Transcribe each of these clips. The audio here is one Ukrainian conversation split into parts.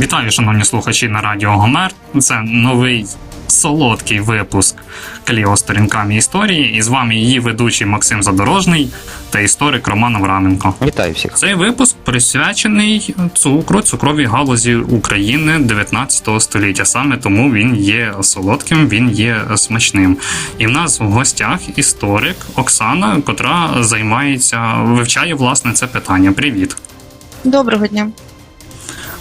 Вітаю, шановні слухачі на Радіо Гомер. Це новий солодкий випуск Кліо сторінками історії. І з вами її ведучий Максим Задорожний та історик Роман Авраменко. Вітаю всіх. Цей випуск присвячений цукру, цукровій галузі України 19 століття. Саме тому він є солодким, він є смачним. І в нас в гостях історик Оксана, котра займається, вивчає власне це питання. Привіт. Доброго дня.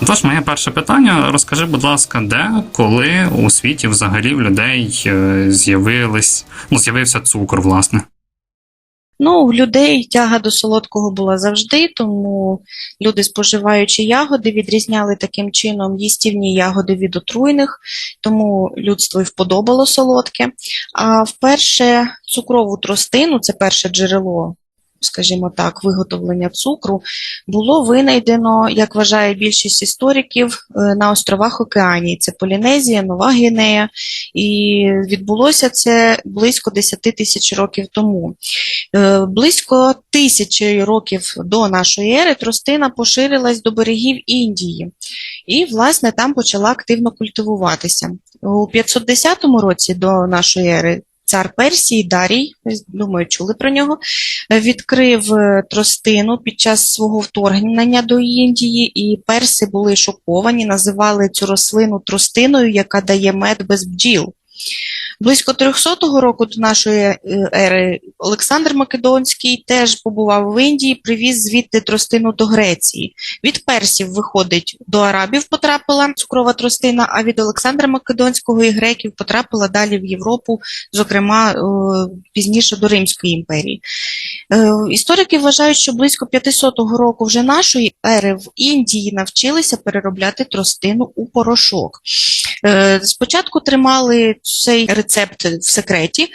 Тож, моє перше питання: розкажи, будь ласка, де, коли у світі взагалі в людей е, з'явились, ну, з'явився цукор, власне. Ну, в людей тяга до солодкого була завжди, тому люди, споживаючи ягоди, відрізняли таким чином їстівні ягоди від отруйних, тому людство і вподобало солодке. А вперше цукрову тростину, це перше джерело, скажімо так, виготовлення цукру, було винайдено, як вважає більшість істориків, е, на островах Океанії. Це Полінезія, Нова Гвінея, і відбулося це близько 10 тисяч років тому. Е, Близько тисячі років до нашої ери тростина поширилась до берегів Індії, і, власне, там почала активно культивуватися. У 510 році до нашої ери цар Персії Дарій, думаю, чули про нього, е, відкрив е, тростину під час свого вторгнення до Індії, і перси були шоковані, називали цю рослину тростиною, яка дає мед без бджіл. Близько 300 року до нашої е, ери Олександр Македонський теж побував в Індії, привіз звідти тростину до Греції. Від персів виходить до арабів потрапила цукрова тростина, а від Олександра Македонського і греків потрапила далі в Європу, зокрема е, пізніше до Римської імперії. Е, Історики вважають, що близько 500 року вже нашої ери в Індії навчилися переробляти тростину у порошок. Е, Спочатку тримали цей рецепт в секреті, е,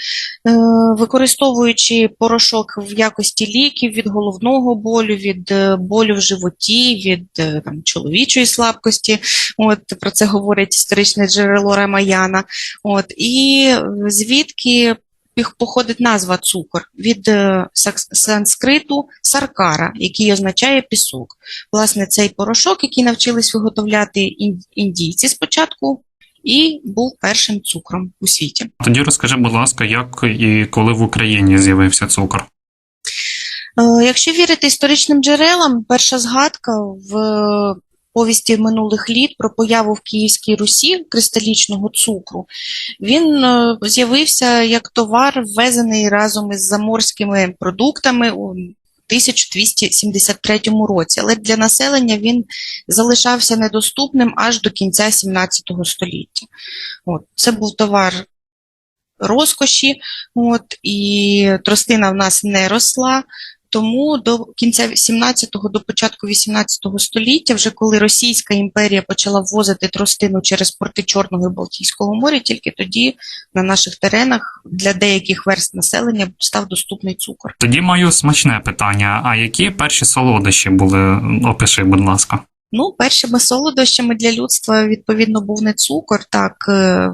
використовуючи порошок в якості ліків від головного болю, від е, болю в животі, від там, чоловічої слабкості. От про це говорить історичне джерело Рамаяна. От і звідки походить назва цукор від санскриту саркара, який означає пісок. Власне, цей порошок, який навчились виготовляти індійці спочатку, і був першим цукром у світі. Тоді розкажи, будь ласка, як і коли в Україні з'явився цукор. Е, Якщо вірити історичним джерелам, перша згадка в повісті минулих літ про появу в Київській Русі кристалічного цукру, він е, з'явився як товар, ввезений разом із заморськими продуктами 1273 році, але для населення він залишався недоступним аж до кінця 17 століття. От, це був товар розкоші, от, і тростина в нас не росла. Тому до кінця 17-го, до початку 18 століття, вже коли Російська імперія почала ввозити тростину через порти Чорного і Балтійського моря, тільки тоді на наших теренах для деяких верст населення став доступний цукор. Тоді маю смачне питання: а які перші солодощі були? Опиши, будь ласка. Ну, першими солодощами для людства, відповідно, був не цукор, так. е, е,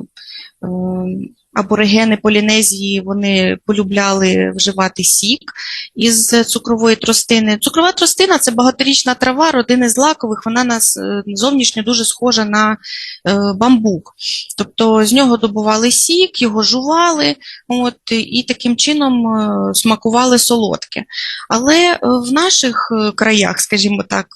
Аборигени Полінезії вони полюбляли вживати сік із цукрової тростини. Цукрова тростина це багаторічна трава, родини злакових, вона нас зовнішньо дуже схожа на е, бамбук. Тобто з нього добували сік, його жували, от, і таким чином е, смакували солодке. Але е, в наших краях, скажімо так,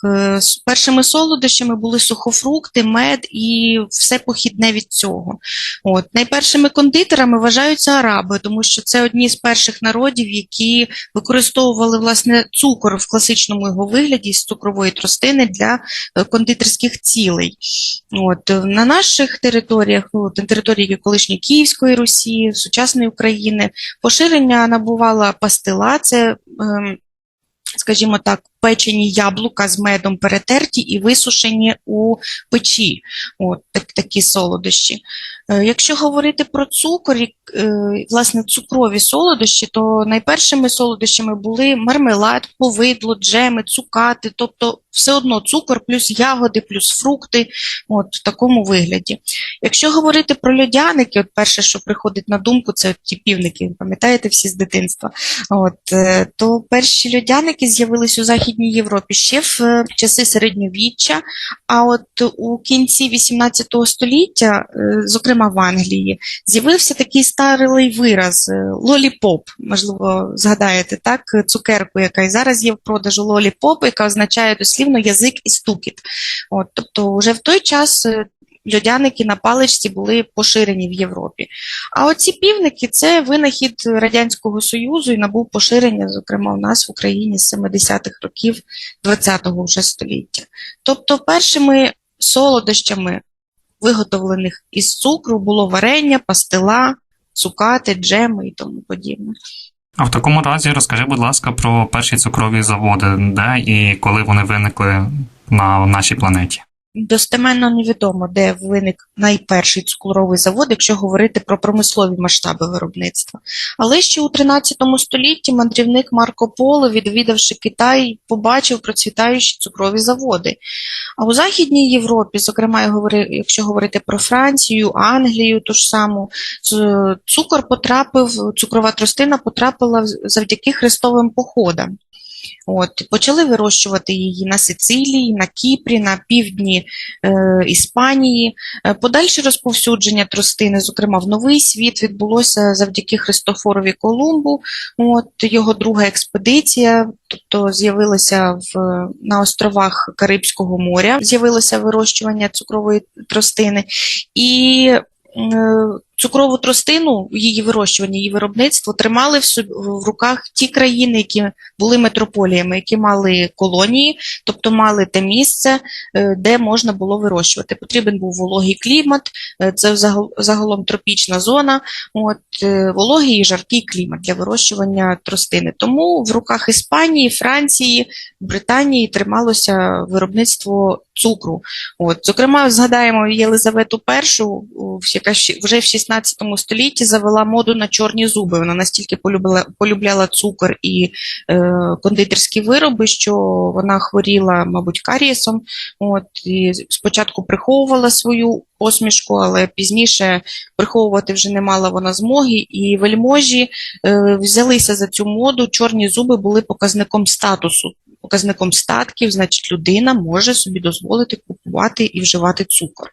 першими солодощами були сухофрукти, мед і все похідне від цього. От. Найпершими кондитерами вважаються араби, тому що це одні з перших народів, які використовували власне цукор в класичному його вигляді з цукрової тростини для е, кондитерських цілей. От. е, На наших територіях, ну, на території колишньої Київської Русі, сучасної України, поширення набувала пастила, це ем, скажімо так, печені яблука з медом перетерті і висушені у печі. От так, такі солодощі. Е, Якщо говорити про цукор, е, власне, цукрові солодощі, то найпершими солодощами були мармелад, повидло, джеми, цукати, тобто все одно цукор плюс ягоди, плюс фрукти, от в такому вигляді. Якщо говорити про льодяники, от перше, що приходить на думку, це ті півники, пам'ятаєте всі з дитинства. От, е, то перші льодяники з'явились у Західній Європі ще в часи середньовіччя, а от у кінці 18 століття, е, зокрема в Англії, з'явився такий старий вираз е, лоліпоп. Можливо, згадаєте так, цукерку, яка і зараз є в продажу лоліпоп, яка означає дослівно язик і стукіт. От, тобто, вже в той час. е, Льодяники на паличці були поширені в Європі. А оці півники це винахід Радянського Союзу і набув поширення, зокрема, у нас в Україні з 70-х років ХХ століття. Тобто, першими солодощами, виготовлених із цукру, було варення, пастила, цукати, джеми і тому подібне. А в такому разі розкажи, будь ласка, про перші цукрові заводи, де і коли вони виникли на нашій планеті. Достеменно невідомо, де виник найперший цукровий завод, якщо говорити про промислові масштаби виробництва. Але ще у 13 столітті мандрівник Марко Поло, відвідавши Китай, побачив процвітаючі цукрові заводи. А у Західній Європі, зокрема, якщо говорити про Францію, Англію, ту ж саму, цукор потрапив, цукрова тростина потрапила завдяки хрестовим походам. От, почали вирощувати її на Сицилії, на Кіпрі, на півдні е, Іспанії. Е, Подальше розповсюдження тростини, зокрема в Новий світ, відбулося завдяки Христофорові Колумбу. От, його друга експедиція, тобто з'явилася в, на островах Карибського моря, з'явилося вирощування цукрової тростини. І е, цукрову тростину, її вирощування, її виробництво тримали в, собі, в руках ті країни, які були метрополіями, які мали колонії, тобто мали те місце, е, де можна було вирощувати. Потрібен був вологий клімат, е, це загалом тропічна зона, от, е, вологий і жаркий клімат для вирощування тростини. Тому в руках Іспанії, Франції, Британії трималося виробництво цукру. От, зокрема, згадаємо Єлизавету І, яка вже в 16 столітті завела моду на чорні зуби. Вона настільки полюбила, полюбляла цукор і е, кондитерські вироби, що вона хворіла, мабуть, карієсом. От, і спочатку приховувала свою посмішку, але пізніше приховувати вже не мала вона змоги. І вельможі е, взялися за цю моду. Чорні зуби були показником статусу. Показником статків, значить, людина може собі дозволити купувати і вживати цукор.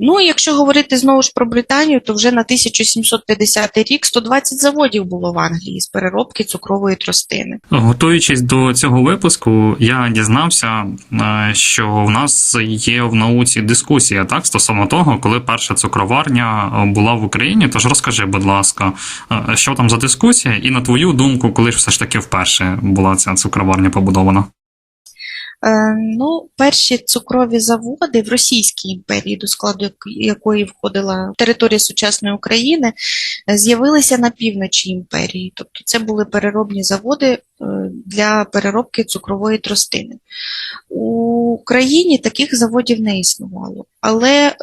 Ну, якщо говорити знову ж про Британію, то вже на 1750 рік 120 заводів було в Англії з переробки цукрової тростини. Готуючись до цього випуску, я дізнався, е, що в нас є в науці дискусія так стосовно того, коли перша цукроварня е, була в Україні. Тож розкажи, будь ласка, е, що там за дискусія, і на твою думку, коли ж все ж таки вперше була ця цукроварня побудована? Е, ну, перші цукрові заводи в Російській імперії, до складу якої входила територія сучасної України, з'явилися на півночі імперії. Тобто це були переробні заводи е, для переробки цукрової тростини. У Україні таких заводів не існувало. Але е,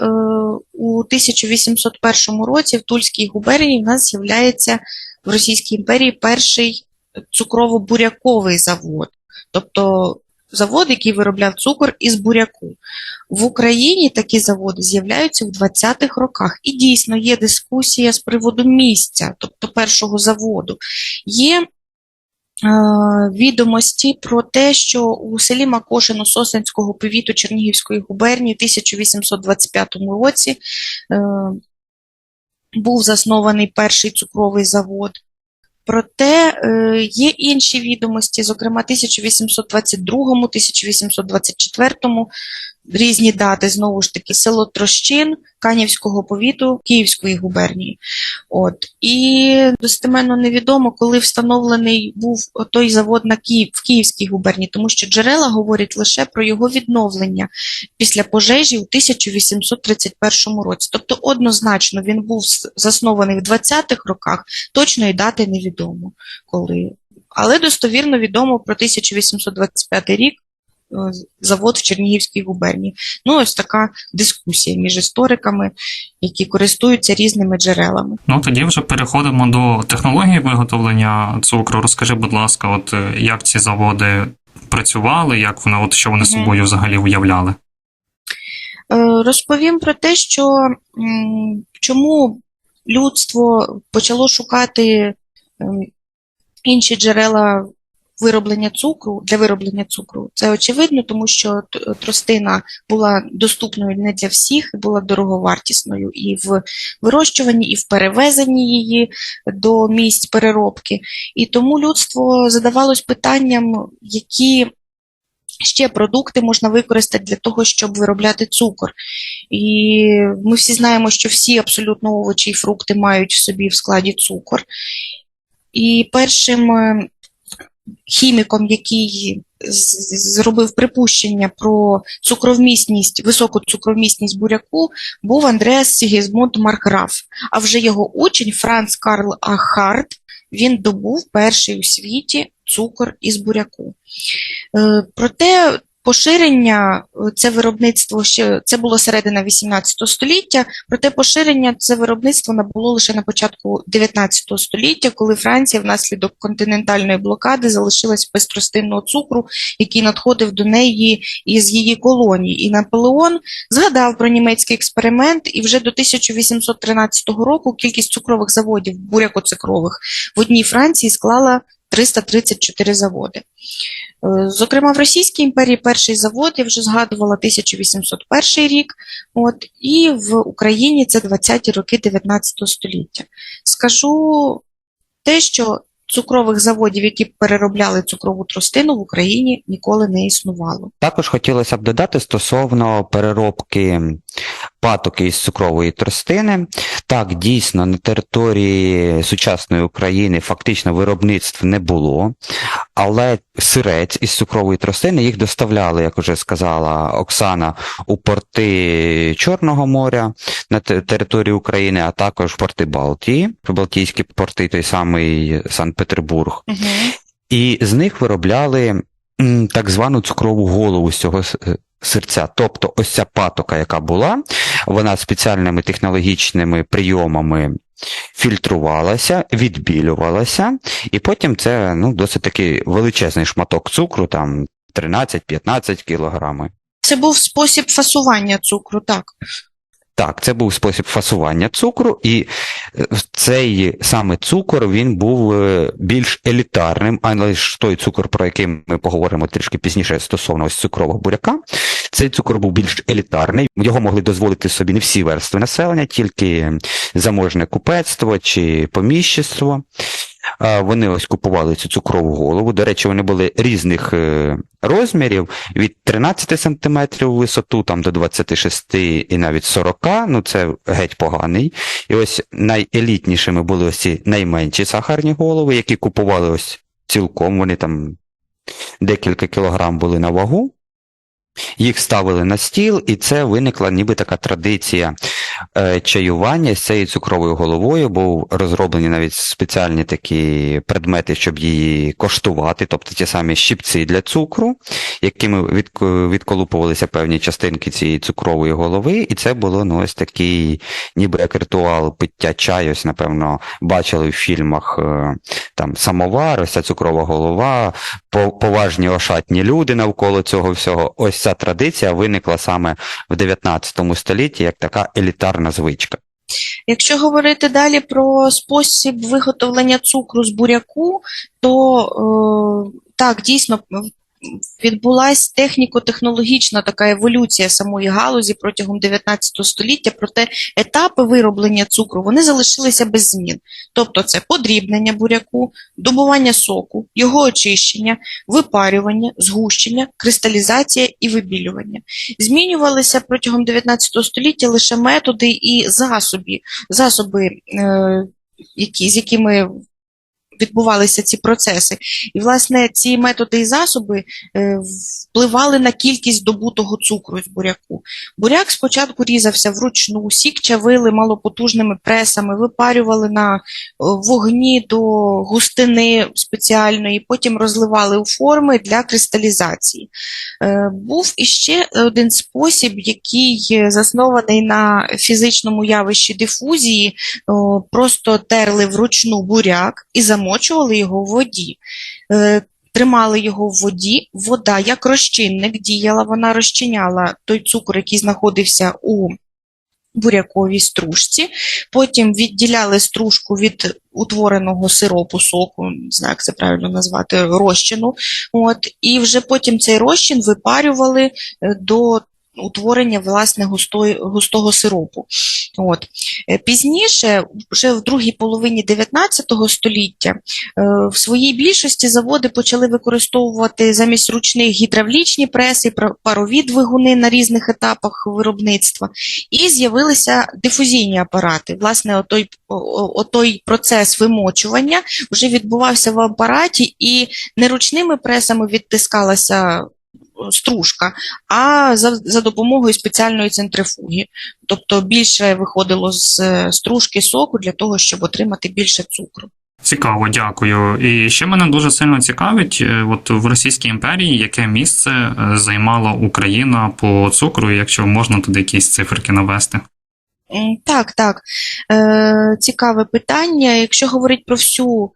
у 1801 році в Тульській губернії в нас з'являється в Російській імперії перший цукрово-буряковий завод. Тобто завод, який виробляв цукор із буряку. В Україні такі заводи з'являються в 20-х роках. І дійсно є дискусія з приводу місця, тобто першого заводу. Є е, відомості про те, що у селі Макошино Сосенського повіту Чернігівської губернії в 1825 році е, був заснований перший цукровий завод. Проте е, є інші відомості, зокрема 1822, 1824, різні дати, знову ж таки, село Трощин Канівського повіту Київської губернії. От. І достеменно невідомо, коли встановлений був той завод на Київ, в Київській губернії, тому що джерела говорять лише про його відновлення після пожежі у 1831 році. Тобто однозначно він був заснований в 20-х роках, точної дати невідомо, коли Але достовірно відомо про 1825 рік завод в Чернігівській губернії. Ну, ось така дискусія між істориками, які користуються різними джерелами. Ну тоді вже переходимо до технології виготовлення цукру. Розкажи, будь ласка, от е, як ці заводи працювали, як вони, от що вони собою взагалі уявляли? Е, Розповім про те, що чому людство почало шукати ем, інші джерела вироблення цукру для вироблення цукру. Це очевидно, тому що тростина була доступною не для всіх, була дороговартісною і в вирощуванні, і в перевезенні її до місць переробки. І тому людство задавалось питанням, які ще продукти можна використати для того, щоб виробляти цукор. І ми всі знаємо, що всі абсолютно овочі і фрукти мають в собі в складі цукор. І першим е, хіміком, який зробив припущення про цукровмісність, високу цукровмісність буряку, був Андреас Сігізмунд Маркграф. А вже його учень Франц Карл Ахарт, він добув перший у світі цукор із буряку. Е, Проте поширення е, це виробництво ще це було середина 18 століття. Проте поширення це виробництво набуло лише на початку 19 століття, коли Франція внаслідок континентальної блокади залишилась без тростинного цукру, який надходив до неї із її колоній. І Наполеон згадав про німецький експеримент, і вже до 1813 року кількість цукрових заводів бурякоцукрових в одній Франції склала 334 заводи. Е, Зокрема, в Російській імперії перший завод, я вже згадувала 1801 рік, от, і в Україні це 20-ті роки 19 століття. Скажу те, що цукрових заводів, які переробляли цукрову тростину, в Україні ніколи не існувало. Також хотілося б додати стосовно переробки патоки із цукрової тростини. Так, дійсно, на території сучасної України фактично виробництв не було, але сирець із цукрової тростини їх доставляли, як вже сказала Оксана, у порти Чорного моря на території України, а також порти Балтії, Балтійські порти, той самий Санкт-Петербург. Угу. І з них виробляли так звану цукрову голову з цього серця. Тобто ось ця патока, яка була, вона спеціальними технологічними прийомами фільтрувалася, відбілювалася, і потім це ну, досить такий величезний шматок цукру, там 13-15 кілограми. Це був спосіб фасування цукру, так. Так, це був спосіб фасування цукру, і е, цей саме цукор він був е, більш елітарним, але ж той цукор, про який ми поговоримо трішки пізніше стосовно ось цукрового буряка. Цей цукор був більш елітарний. Його могли дозволити собі не всі верстви населення, тільки заможне купецтво чи поміщество. Вони ось купували цю цукрову голову. До речі, вони були різних е, розмірів від 13 см висоту там, до 26 і навіть 40, ну це геть поганий. І ось найелітнішими були ось ці найменші сахарні голови, які купували ось цілком, вони там декілька кілограм були на вагу. Їх ставили на стіл, і це виникла ніби така традиція чаювання з цією цукровою головою, був розроблені навіть спеціальні такі предмети, щоб її коштувати, тобто ті самі щипці для цукру, якими відко- відколупувалися певні частинки цієї цукрової голови, і це було ну, ось такий, ніби як ритуал пиття чаю, ось, напевно, бачили в фільмах е, там самовар, ось ця цукрова голова, поважні ошатні люди навколо цього всього. Ось ця традиція виникла саме в 19 столітті як така елітарна звичка. Якщо говорити далі про спосіб виготовлення цукру з буряку, то е, так, дійсно відбулася техніко-технологічна така еволюція самої галузі протягом 19 століття, проте етапи вироблення цукру вони залишилися без змін. Тобто це подрібнення буряку, добування соку, його очищення, випарювання, згущення, кристалізація і вибілювання. Змінювалися протягом 19 століття лише методи і засоби, засоби е, які, з якими відбувалися ці процеси. І, власне, ці методи і засоби е, впливали на кількість добутого цукру з буряку. Буряк спочатку різався вручну, сік чавили малопотужними пресами, випарювали на е, вогні до густини спеціальної, потім розливали у форми для кристалізації. Е, Був іще один спосіб, який заснований на фізичному явищі дифузії. Просто терли вручну буряк і замочували його в воді. Е, Тримали його в воді, вода як розчинник діяла, вона розчиняла той цукор, який знаходився у буряковій стружці. Потім відділяли стружку від утвореного сиропу, соку, не знаю, як це правильно назвати, розчину. От, і вже потім цей розчин випарювали е, до утворення власне густої, густого сиропу. От. Е, Пізніше, вже в другій половині 19 століття, е, в своїй більшості заводи почали використовувати замість ручних гідравлічні преси, парові двигуни на різних етапах виробництва, і з'явилися дифузійні апарати. Власне, отой, отой процес вимочування вже відбувався в апараті, і не ручними пресами відтискалася стружка, а за, за допомогою спеціальної центрифуги. Тобто більше виходило з е, стружки соку для того, щоб отримати більше цукру. Цікаво, дякую. І ще мене дуже сильно цікавить, е, от в Російській імперії яке місце е, займала Україна по цукру, якщо можна туди якісь циферки навести. Так, так. Е, цікаве питання. Якщо говорити про всю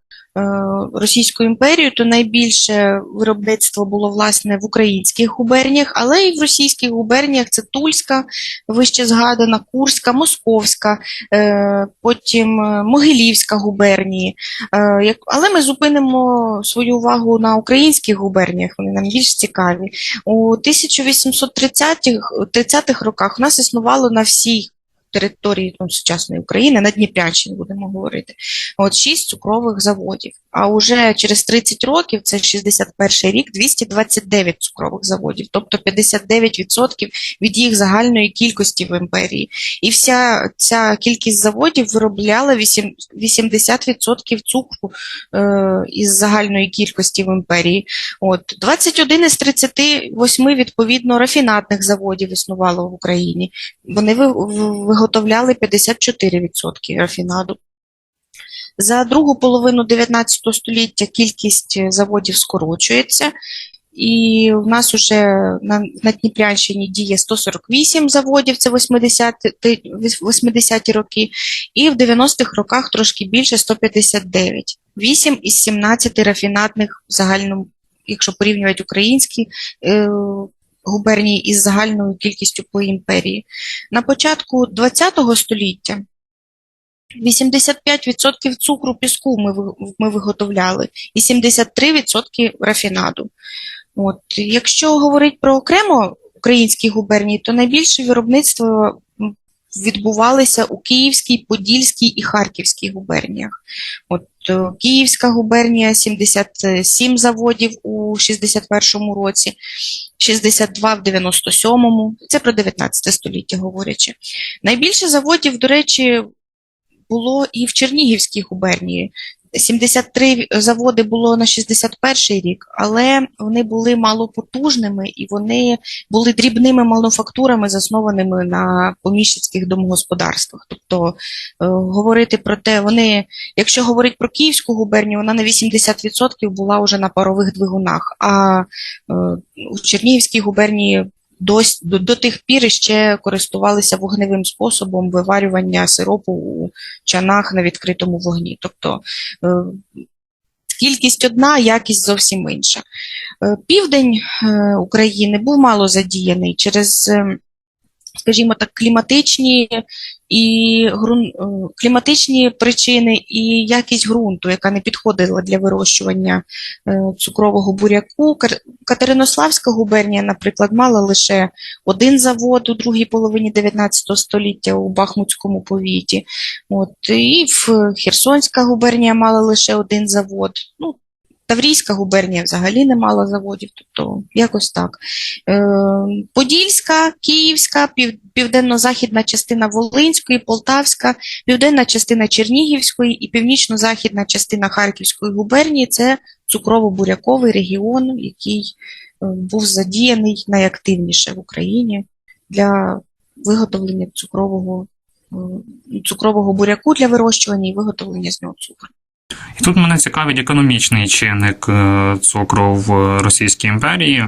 Російську імперію, то найбільше виробництво було власне в українських губерніях, але і в російських губерніях це Тульська, вище згадана, Курська, Московська, е, потім е, Могилівська губернії. Е, але ми зупинимо свою увагу на українських губерніях, вони нам більш цікаві. У 1830-х 30-х роках у нас існувало на всій території ну, сучасної України, на Дніпрянщині будемо говорити, от шість цукрових заводів. А уже через 30 років, це 61 рік, 229 цукрових заводів, тобто 59% від їх загальної кількості в імперії. І вся ця кількість заводів виробляла вісім- 80% цукру е, із загальної кількості в імперії. От 21 із 38 відповідно рафінатних заводів існувало в Україні. Вони ви- в- виготовляли 54% рафінаду. За другу половину 19 століття кількість е, заводів скорочується, і в нас уже на, на Дніпрянщині діє 148 заводів, це 80-ті 80 роки, і в 90-х роках трошки більше 159. 8 із 17 рафінатних в загальному, якщо порівнювати українські е, губернії із загальною кількістю по імперії. На початку ХХ століття 85% цукру піску ми, ми виготовляли і 73% рафінаду. От. Якщо говорити про окремо українські губернії, то найбільше виробництво м, відбувалося у Київській, Подільській і Харківській губерніях. От, е, Київська губернія 77 заводів у 61 році, 62 в 97-му. Це про 19 століття говорячи. Найбільше заводів, до речі, було і в Чернігівській губернії. 73 заводи було на 61 рік, але вони були малопотужними і вони були дрібними мануфактурами, заснованими на поміщицьких домогосподарствах. Тобто е, говорити про те, вони, якщо говорити про Київську губернію, вона на 80% була вже на парових двигунах, а е, у Чернігівській губернії до, до, до тих пір ще користувалися вогневим способом виварювання сиропу у чанах на відкритому вогні. Тобто е, кількість одна, якість зовсім інша. Е, Південь е, України був мало задіяний через, е, скажімо так, кліматичні і е, кліматичні причини і якість ґрунту, яка не підходила для вирощування е, цукрового буряку. Катеринославська губернія, наприклад, мала лише один завод у другій половині 19 століття у Бахмутському повіті. От, і в Херсонська губернія мала лише один завод. Ну, Таврійська губернія взагалі не мала заводів, тобто якось так. Е, Подільська, Київська, південно-західна частина Волинської, Полтавська, південна частина Чернігівської і північно-західна частина Харківської губернії це цукрово-буряковий регіон, який е, був задіяний найактивніше в Україні для виготовлення цукрового, е, цукрового буряку для вирощування і виготовлення з нього цукру. І тут мене цікавить економічний чинник е, цукру в Російській імперії.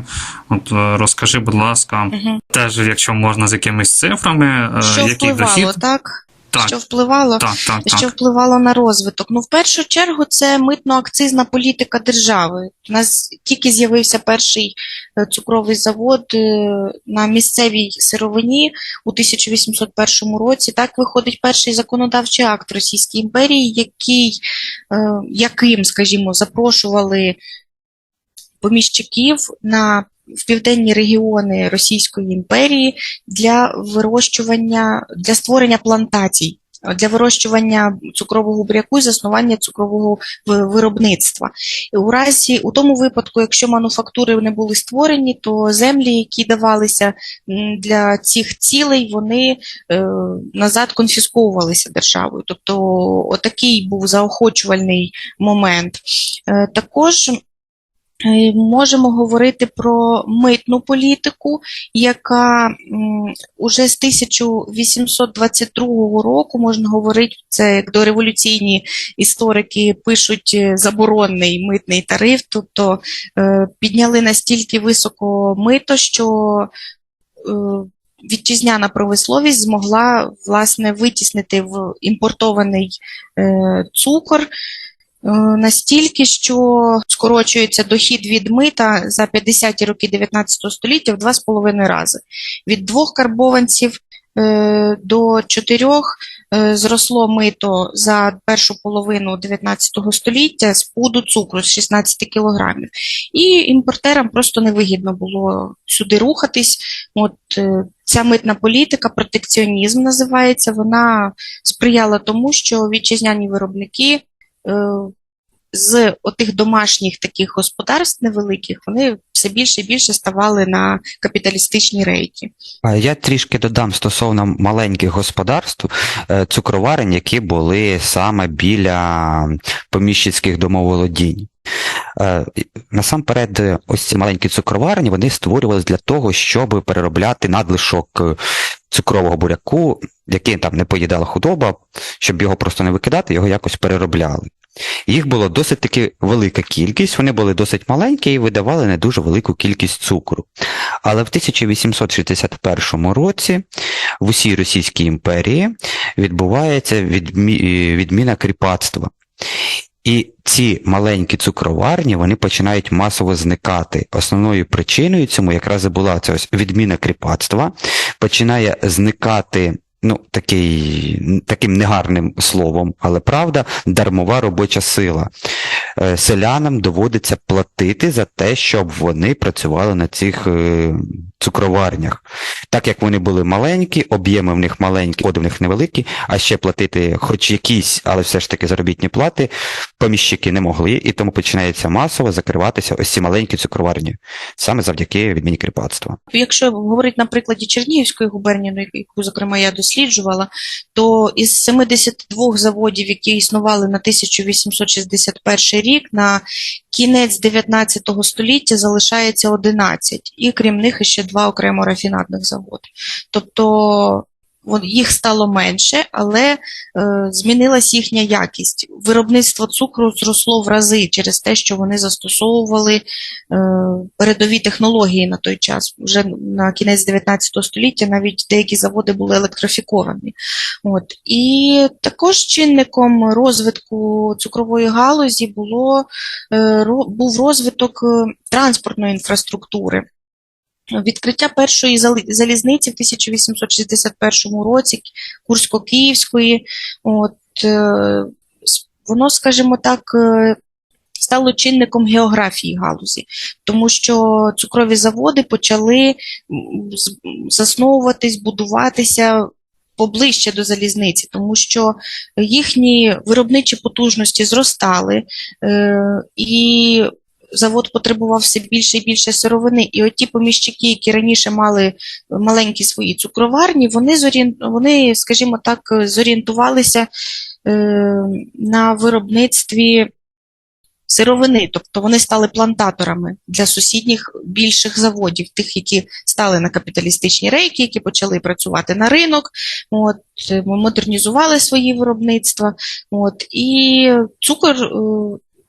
От е, розкажи, будь ласка, Угу. теж якщо можна з якимись цифрами, е, Що який впливало, дохід. так? Так, Що впливало? так, так, так. Впливало на розвиток? Ну, в першу чергу, це митно-акцизна політика держави. У нас тільки з'явився перший е, цукровий завод е, на місцевій сировині у 1801 році. Так виходить перший законодавчий акт Російської імперії, який, е, яким, скажімо, запрошували поміщиків на в південні регіони Російської імперії для вирощування, для створення плантацій, для вирощування цукрового буряку і заснування цукрового виробництва. У разі, у тому випадку, якщо мануфактури не були створені, то землі, які давалися для цих цілей, вони е, назад конфісковувалися державою. Тобто, отакий був заохочувальний момент. Е, також Можемо говорити про митну політику, яка уже з 1822 року можна говорити, це як дореволюційні історики пишуть е, заборонний митний тариф, тобто е, підняли настільки високо мито, що е, вітчизняна промисловість змогла власне витіснити в імпортований е, цукор. Е, Настільки, що скорочується дохід від мита за 50-ті роки 19 століття в 2,5 рази. Від двох карбованців е, до чотирьох е, зросло мито за першу половину 19 століття з пуду цукру з 16 кілограмів. І імпортерам просто невигідно було сюди рухатись. От ця митна політика, протекціонізм називається, вона сприяла тому, що вітчизняні виробники з отих домашніх таких господарств невеликих, вони все більше і більше ставали на капіталістичні рейки. Я трішки додам стосовно маленьких господарств, е, цукроварень, які були саме біля поміщицьких домоволодінь. Е, Насамперед, е, ось ці маленькі цукроварні вони створювалися для того, щоб переробляти надлишок цукрового буряку, який там не поїдала худоба, щоб його просто не викидати, його якось переробляли. Їх було досить таки велика кількість, вони були досить маленькі і видавали не дуже велику кількість цукру. Але в 1861 році в усій Російській імперії відбувається відмі... е, відміна кріпацтва. І ці маленькі цукроварні вони починають масово зникати. Основною причиною цьому якраз і була ця ось відміна кріпацтва, починає зникати. Ну, такий, таким негарним словом, але правда, дармова робоча сила. Е, Селянам доводиться платити за те, щоб вони працювали на цих е, цукроварнях. Так як вони були маленькі, об'єми в них маленькі, коди в них невеликі, а ще платити хоч якісь, але все ж таки заробітні плати, поміщики не могли, і тому починається масово закриватися ось ці маленькі цукроварні, саме завдяки відміні кріпацтва. Якщо говорити на прикладі Чернігівської губернії, ну, яку, зокрема, я досліджувала, то із 72 заводів, які існували на 1861 рік, на кінець 19 століття залишається 11, і крім них ще два окремо рафінадних заводи. Тобто їх стало менше, але е, змінилась їхня якість. Виробництво цукру зросло в рази через те, що вони застосовували е, передові технології на той час. Вже на кінець 19 століття навіть деякі заводи були електрифіковані. От. І також чинником розвитку цукрової галузі було, е, був розвиток транспортної інфраструктури. Відкриття першої залізниці в 1861 році Курсько-Київської, от, е, воно, скажімо так, е, стало чинником географії галузі, тому що цукрові заводи почали засновуватись, будуватися поближче до залізниці, тому що їхні виробничі потужності зростали, е, і завод потребував все більше і більше сировини. І от ті поміщики, які раніше мали маленькі свої цукроварні, вони, вони скажімо так, зорієнтувалися е, на виробництві сировини, тобто вони стали плантаторами для сусідніх більших заводів, тих, які стали на капіталістичні рейки, які почали працювати на ринок, от, е, модернізували свої виробництва. От, і цукор е,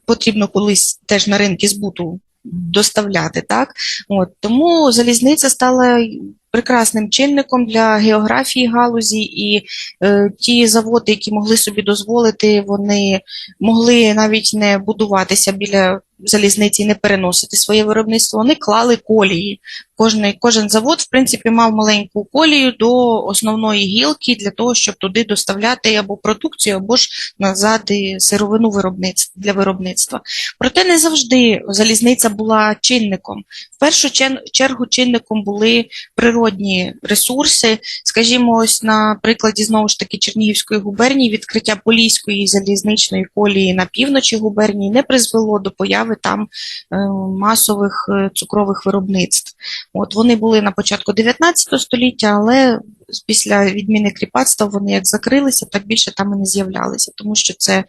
потрібно колись теж на ринки збуту доставляти. Так? От, тому залізниця стала прекрасним чинником для географії галузі, і е, ті заводи, які могли собі дозволити, вони могли навіть не будуватися біля залізниці, не переносити своє виробництво. Вони клали колії. Кожен, кожен завод, в принципі, мав маленьку колію до основної гілки для того, щоб туди доставляти або продукцію, або ж назад сировину виробництва для виробництва. Проте не завжди залізниця була чинником. В першу чергу чинником були природні ресурси. Скажімо, ось на прикладі знову ж таки Чернігівської губернії відкриття Поліської залізничної колії на півночі губернії не призвело до появи там е, масових е, цукрових виробництв. От вони були на початку 19 століття, але після відміни кріпацтва вони як закрилися, так більше там і не з'являлися, тому що це е,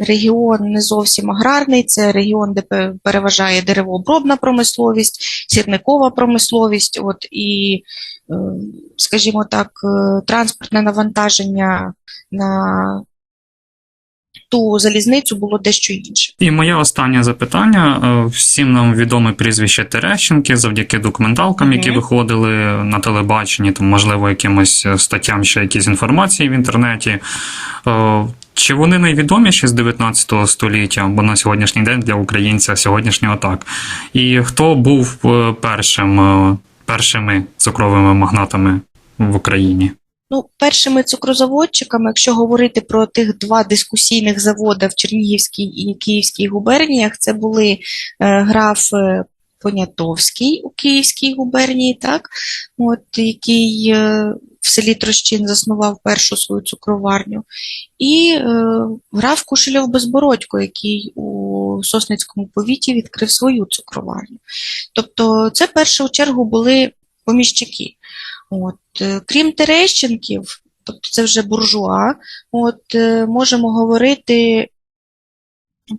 регіон не зовсім аграрний, це регіон, де переважає деревообробна промисловість, сірникова промисловість. От і, е, скажімо так, е, транспортне навантаження на ту залізницю було дещо інше. І моє останнє запитання. Е, Всім нам відоме прізвище Терещенки завдяки документалкам, які Мгм. виходили на телебаченні, там, можливо, якимось е, статтям ще якісь інформації в інтернеті. Е, Чи вони найвідоміші з 19 століття, бо на сьогоднішній день для українця сьогоднішнього так. І хто був першим, першими цукровими магнатами в Україні? Ну, першими цукрозаводчиками, якщо говорити про тих два дискусійних заводи в Чернігівській і Київській губерніях, це були е, граф е, Понятовський у Київській губернії, так, от, який е, в селі Трощин заснував першу свою цукроварню, і граф Кушельов Безбородько, який у Сосницькому повіті відкрив свою цукроварню. Тобто, це першу чергу були поміщики. От, е, крім Терещенків, тобто це вже буржуа, от, е, можемо говорити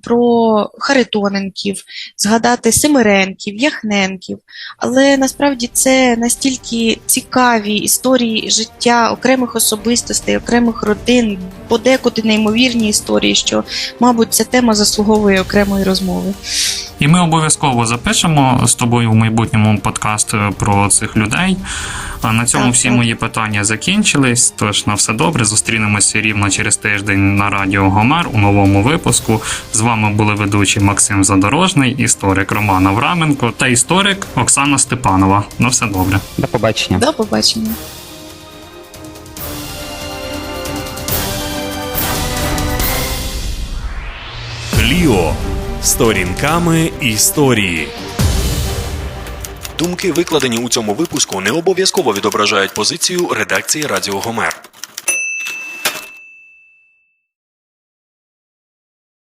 про Харитоненків, згадати Семиренків, Яхненків, але насправді це настільки цікаві історії життя окремих особистостей, окремих родин, подекуди неймовірні історії, що, мабуть, ця тема заслуговує окремої розмови. І ми обов'язково запишемо з тобою в майбутньому подкаст е, про цих людей. А на цьому Так, всі так. мої питання закінчились. Тож на все добре. Зустрінемося рівно через тиждень на радіо Гомер у новому випуску. З вами були ведучі Максим Задорожний, історик Роман Авраменко та історик Оксана Степанова. На все добре. До побачення. До побачення. Кліо сторінками історії. Думки, викладені у цьому випуску, не обов'язково відображають позицію редакції Радіо Гомер.